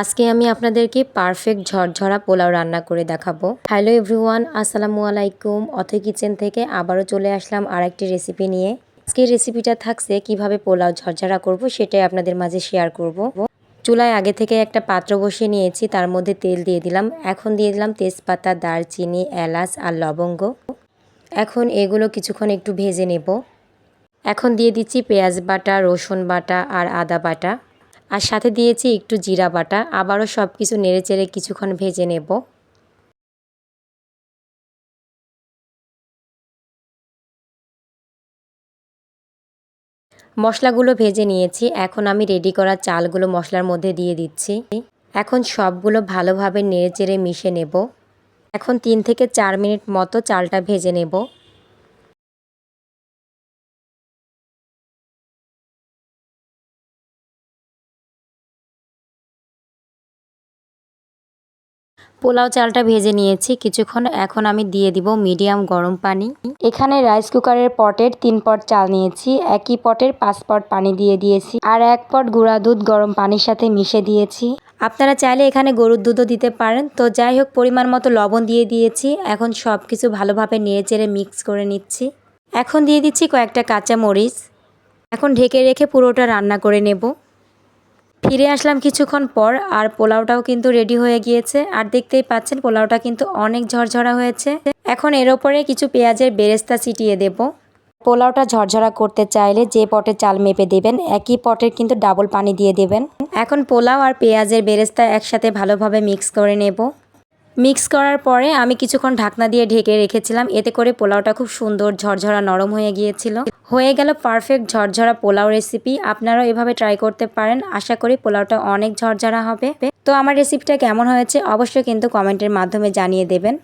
আজকে আমি আপনাদেরকে পারফেক্ট ঝরঝরা পোলাও রান্না করে দেখাবো। হ্যালো এভরিওয়ান আসসালামু আলাইকুম। অথৈ কিচেন থেকে আবারও চলে আসলাম আর একটি রেসিপি নিয়ে। আজকের রেসিপিটা থাকছে কীভাবে পোলাও ঝরঝরা করব সেটাই আপনাদের মাঝে শেয়ার করব। চুলায় আগে থেকে একটা পাত্র বসিয়ে নিয়েছি, তার মধ্যে তেল দিয়ে দিলাম। এখন দিয়ে দিলাম তেজপাতা, দারচিনি, এলাচ আর লবঙ্গ। এখন এগুলো কিছুক্ষণ একটু ভেজে নেব। এখন দিয়ে দিচ্ছি পেঁয়াজ বাটা, রসুন বাটা আর আদা বাটা। আর সাথে দিয়েছি একটু জিরা বাটা। আবারও সব কিছু নেড়ে চেড়ে কিছুক্ষণ ভেজে নেব। মশলাগুলো ভেজে নিয়েছি। এখন আমি রেডি করা চালগুলো মশলার মধ্যে দিয়ে দিচ্ছি। এখন সবগুলো ভালোভাবে নেড়ে চেড়ে মিশে নেব। এখন তিন থেকে চার মিনিট মতো চালটা ভেজে নেব। পোলাও চালটা ভেজে নিয়েছি। কিছুক্ষণ এখন আমি দিয়ে দিব মিডিয়াম গরম পানি। এখানে রাইস কুকারের পটের তিন পট চাল নিয়েছি, একই পটের পাঁচ পট পানি দিয়ে দিয়েছি আর এক পট গুঁড়া দুধ গরম পানির সাথে মিশে দিয়েছি। আপনারা চাইলে এখানে গরুর দুধও দিতে পারেন। তো যাই হোক, পরিমাণ মতো লবণ দিয়ে দিয়েছি। এখন সব কিছু ভালোভাবে নেড়ে চেড়ে মিক্স করে নিচ্ছি। এখন দিয়ে দিচ্ছি কয়েকটা কাঁচা মরিচ এখন ঢেকে রেখে পুরোটা রান্না করে নেব। ফিরে আসলাম কিছুক্ষণ পর, আর পোলাওটাও কিন্তু রেডি হয়ে গিয়েছে। আর দেখতেই পাচ্ছেন, পোলাওটা কিন্তু অনেক ঝরঝরা হয়েছে। এখন এর ওপরে কিছু পেঁয়াজের বেরেস্তা ছিটিয়ে দেব। পোলাওটা ঝরঝরা করতে চাইলে যে পটে চাল মেপে দেবেন, একই পটের কিন্তু ডাবল পানি দিয়ে দেবেন। এখন পোলাও আর পেঁয়াজের বেরেস্তা একসাথে ভালোভাবে মিক্স করে নেব। মিক্স করার পরে আমি কিছুক্ষণ ঢাকনা দিয়ে ঢেকে রেখেছিলাম। এতে করে পোলাওটা খুব সুন্দর ঝরঝরা নরম হয়ে গিয়েছিল। হয়ে গেল পারফেক্ট ঝরঝরা পোলাও রেসিপি আপনারাও এভাবে ট্রাই করতে পারেন। আশা করি পোলাওটা অনেক ঝরঝরা হবে। তো আমার রেসিপিটা কেমন হয়েছে অবশ্যই কিন্তু কমেন্টের মাধ্যমে জানিয়ে দেবেন।